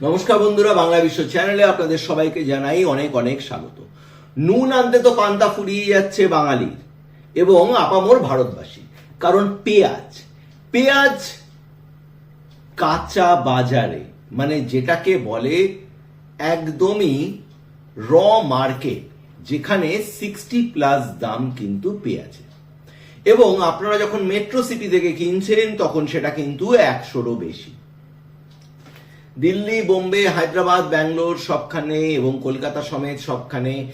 নমস্কার বন্ধুরা, বাংলা বিশ্ব চ্যানেলে আপনাদের সবাইকে জানাই অনেক অনেক স্বাগত। নুন আনতে তো পান্তা ফুরিয়ে যাচ্ছে বাঙালির এবং আপামোর ভারতবাসী। কারণ পেঁয়াজ পেঁয়াজ কাঁচা বাজারে মানে যেটাকে বলে একদমই র মার্কেট, যেখানে সিক্সটি প্লাস দাম কিন্তু পেঁয়াজের। এবং আপনারা যখন মেট্রো সিটি থেকে কিনছেন, তখন সেটা কিন্তু একশোরও বেশি। দিল্লি, বোম্বে, হায়দ্রাবাদ, ব্যাঙ্গালোর সবখানে এবং কলকাতা সমেত সবখানে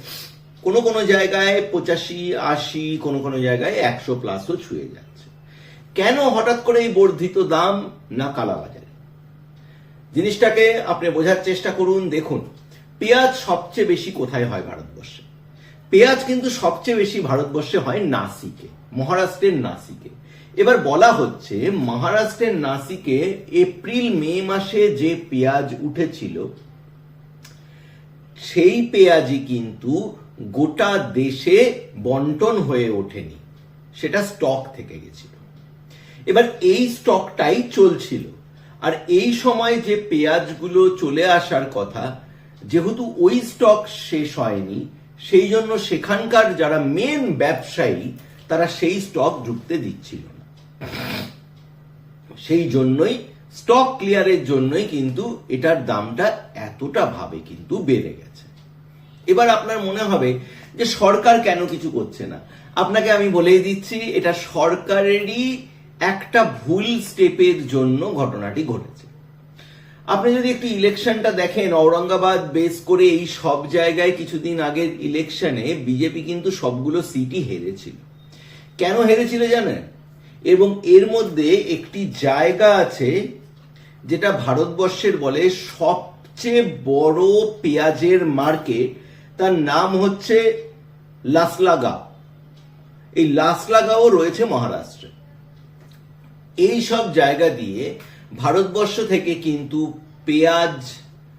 কোনো কোনো জায়গায় পঁচাশি, আশি, কোনো কোনো জায়গায় একশো প্লাসও ছুঁয়ে যাচ্ছে। কেন হঠাৎ করে এই বর্ধিত দাম না কালাবাজারে? জিনিসটাকে আপনি বোঝার চেষ্টা করুন, দেখুন, পেঁয়াজ সবচেয়ে বেশি কোথায় হয় ভারতবর্ষে? পেঁয়াজ কিন্তু সবচেয়ে বেশি ভারতবর্ষে হয় নাসিকে, মহারাষ্ট্রের নাসিকে। এবার বলা হচ্ছে মহারাষ্ট্রের নাসিকে এপ্রিল, মে মাসে যে পেঁয়াজ উঠেছিল, সেই পেঁয়াজই কিন্তু গোটা দেশে বন্টন হয়ে ওঠেনি। সেটা স্টক থেকে গেছিল। এবার এই স্টকটাই চলছিল। আর এই সময় যে পেঁয়াজগুলো চলে আসার কথা, যেহেতু ওই স্টক শেষ হয়নি, সেই জন্য সেখানকার যারা মেন ব্যবসায়ী, তারা সেই স্টক ঢুকতে দিচ্ছিল। সেই জন্যই স্টক ক্লিয়ারের জন্যই কিন্তু এটার দামটা এতটা ভাবে কিন্তু বেড়ে গেছে। এবার আপনার মনে হবে যে সরকার কেন কিছু করছে না? আপনাকে আমি বলেই দিচ্ছি, এটা সরকারেরই একটা ভুল স্টেপের জন্য ঘটনাটি ঘটেছে। আপনি যদি একটু ইলেকশনটা দেখেন, ঔরঙ্গাবাদ বেস করে এই সব জায়গায় কিছুদিন আগের ইলেকশনে বিজেপি কিন্তু সবগুলো সিটই হেরেছিল। কেন হেরেছিল জানেন? এবং এর মধ্যে একটি জায়গা আছে যেটা ভারতবর্ষের বলে সবচেয়ে বড় পেঁয়াজের মার্কেট। তার নাম হচ্ছে লাসলাগা। এই লাসলাগাও রয়েছে মহারাষ্ট্রে। এই সব জায়গা দিয়ে ভারতবর্ষ থেকে কিন্তু পেঁয়াজ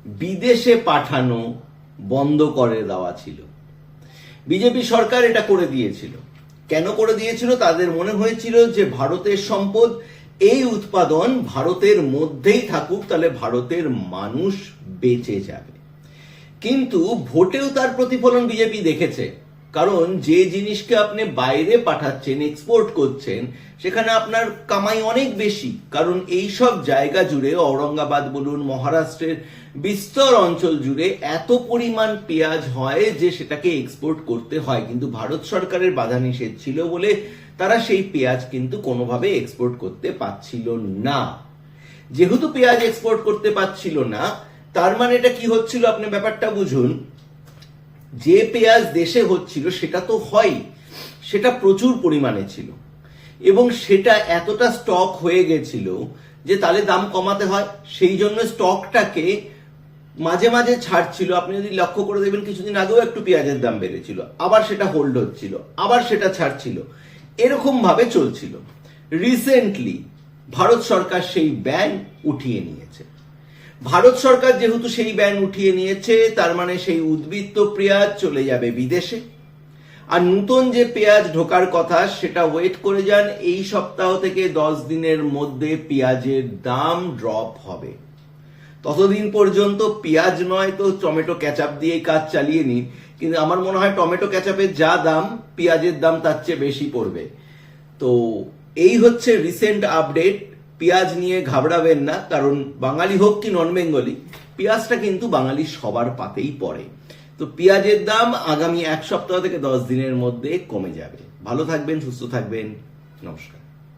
বিদেশে পাঠানো বন্ধ করে দেওয়া ছিল। বিজেপি সরকার এটা করে দিয়েছিল। কেন করে দিয়েছিল? তাদের মনে হয়েছিল যে ভারতের সম্পদ, এই উৎপাদন ভারতের মধ্যেই থাকুক, তাহলে ভারতের মানুষ বেঁচে যাবে। কিন্তু ভোটেও তার প্রতিফলন বিজেপি দেখেছে। কারণ যে জিনিসকে আপনি বাইরে পাঠাচ্ছেন এক্সপোর্ট করছেন, সেখানে আপনার কামাই অনেক বেশি। কারণ এই সব জায়গা জুড়ে, ঔরঙ্গাবাদ বলুন, মহারাষ্ট্রের বিস্তর অঞ্চল জুড়ে এত পরিমাণ পেঁয়াজ হয় যে সেটাকে এক্সপোর্ট করতে হয়। কিন্তু ভারত সরকারের বাধা নিষেধ ছিল বলে তারা সেই পেঁয়াজ কিন্তু কোনোভাবে এক্সপোর্ট করতে পারছিল না। যেহেতু পেঁয়াজ এক্সপোর্ট করতে পারছিল না, তার মানে এটা কি হচ্ছিল? আপনি ব্যাপারটা বুঝুন। যে পেঁয়াজ দেশে হচ্ছিল, সেটা তো হয় সেটা প্রচুর পরিমাণে ছিল। এবং সেটা এতটা স্টক হয়ে গেছিল যে তাহলে দাম কমাতে হয়। সেই জন্য স্টকটাকে মাঝে মাঝে ছাড়ছিল। আপনি যদি লক্ষ্য করে দেখবেন, কিছুদিন আগেও একটু পেঁয়াজের দাম বেড়েছিল। আবার সেটা হোল্ড হচ্ছিল। আবার সেটা ছাড়ছিল। এরকম ভাবে চলছিল। রিসেন্টলি ভারত সরকার সেই ব্যান উঠিয়ে নিয়েছে। ভারত সরকার যেহেতু সেই ব্যান উঠিয়ে নিয়েছে, তার মানে সেই উদ্বৃত্ত পেঁয়াজ চলে যাবে বিদেশে। আর নতুন যে পেঁয়াজ ঢোকার কথা, সেটা ওয়েট করে যান, এই সপ্তাহ থেকে দশ দিনের মধ্যে পেঁয়াজের দাম ড্রপ হবে। ততদিন পর্যন্ত পেঁয়াজ নয় তো টমেটো ক্যাচাপ দিয়েই কাজ চালিয়ে নিন। কিন্তু আমার মনে হয় টমেটো ক্যাচাপের যা দাম, পেঁয়াজের দাম তার চেয়ে বেশি পড়বে। তো এই হচ্ছে রিসেন্ট আপডেট পেঁয়াজ নিয়ে ঘাবড়াবেন না, কারণ বাঙালি হোক কি নন বেঙ্গলি পেঁয়াজটা কিন্তু বাঙালি সবার পাতেই পড়ে। তো পেঁয়াজের দাম আগামী এক সপ্তাহ থেকে দশ দিনের মধ্যে কমে যাবে। ভালো থাকবেন, সুস্থ থাকবেন। নমস্কার।